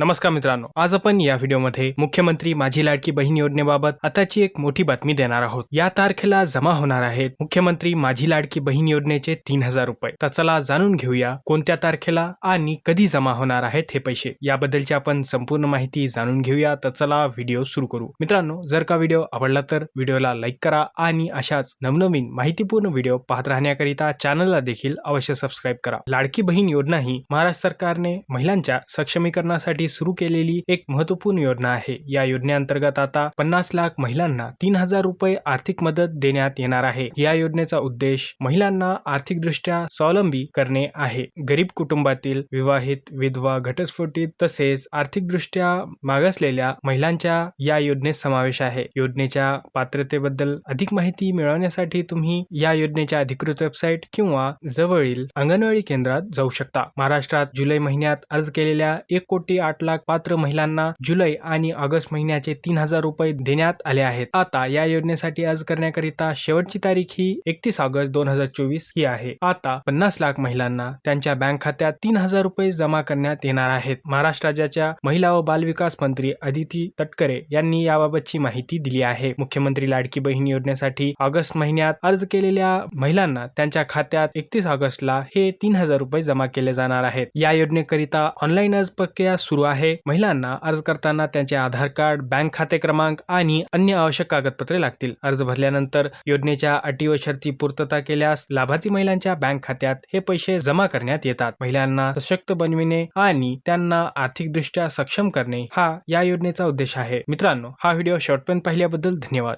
नमस्कार मित्रांनो आज आपण या व्हिडिओमध्ये मुख्यमंत्री माझी लाडकी बहीण योजनेबाबत आताची एक मोठी बातमी देणार आहोत. या तारखेला जमा होणार आहेत मुख्यमंत्री माझी लाडकी बहीण योजनेचे तीन हजार रुपये. तर चला जाणून घेऊया कोणत्या तारखेला आणि कधी जमा होणार आहेत हे पैसे. याबद्दलची आपण संपूर्ण माहिती जाणून घेऊया. तर चला व्हिडिओ सुरू करू. मित्रांनो जर का व्हिडिओ आवडला तर व्हिडिओला लाईक करा आणि अशाच नवनवीन माहितीपूर्ण व्हिडिओ पाहत राहण्याकरिता चॅनलला देखील अवश्य सबस्क्राईब करा. लाडकी बहीण योजना ही महाराष्ट्र सरकारने महिलांच्या सक्षमीकरणासाठी सुरू केलेली एक महत्त्वपूर्ण योजना आहे. या योजनेअंतर्गत आता पन्नास लाख महिलांना तीन हजार रुपये आर्थिक मदत देण्यात येणार आहे. या योजनेचा उद्देश महिलांना आर्थिकदृष्ट्या स्वावलंबी करणे आहे. गरीब कुटुंबातील विवाहित विधवा घटस्फोटित तसेच आर्थिकदृष्ट्या मागासलेल्या महिलांच्या या योजनेत समावेश आहे. योजनेच्या पात्रतेबद्दल अधिक माहिती मिळवण्यासाठी तुम्ही या योजनेच्या अधिकृत वेबसाईट किंवा जवळील अंगणवाडी केंद्रात जाऊ शकता. महाराष्ट्रात जुलै महिन्यात अर्ज केलेल्या एक कोटी आठ लाख पात्र महिलांना जुलै आणि ऑगस्ट महिन्याचे तीन हजार रुपये देण्यात आले आहेत. आता या योजनेसाठी अर्ज करण्याकरिता शेवटची तारीख ही एकतीस ऑगस्ट दोन हजार चोवीस ही आहे. आता पन्नास लाख महिलांना त्यांच्या बँक खात्यात तीन हजार रुपये जमा करण्यात येणार आहेत. महाराष्ट्र राज्याच्या महिला व बालविकास मंत्री अदिती तटकरे यांनी याबाबतची माहिती दिली आहे. मुख्यमंत्री लाडकी बहीण योजनेसाठी ऑगस्ट महिन्यात अर्ज केलेल्या महिलांना त्यांच्या खात्यात एकतीस ऑगस्टला हे तीन हजार रुपये जमा केले जाणार आहेत. या योजनेकरिता ऑनलाईन अर्ज प्रक्रिया सुरू आहे. महिलांना अर्ज करताना त्यांचे आधार कार्ड बँक खाते क्रमांक आणि अन्य आवश्यक कागदपत्रे लागतील. अर्ज भरल्यानंतर योजनेच्या अटी व शर्ती पूर्तता केल्यास लाभार्थी महिलांच्या बँक खात्यात हे पैसे जमा करण्यात येतात. महिलांना सशक्त बनविणे आणि त्यांना आर्थिकदृष्ट्या सक्षम करणे हा या योजनेचा उद्देश आहे. मित्रांनो हा व्हिडिओ शॉर्टपर्यंत पाहिल्याबद्दल धन्यवाद.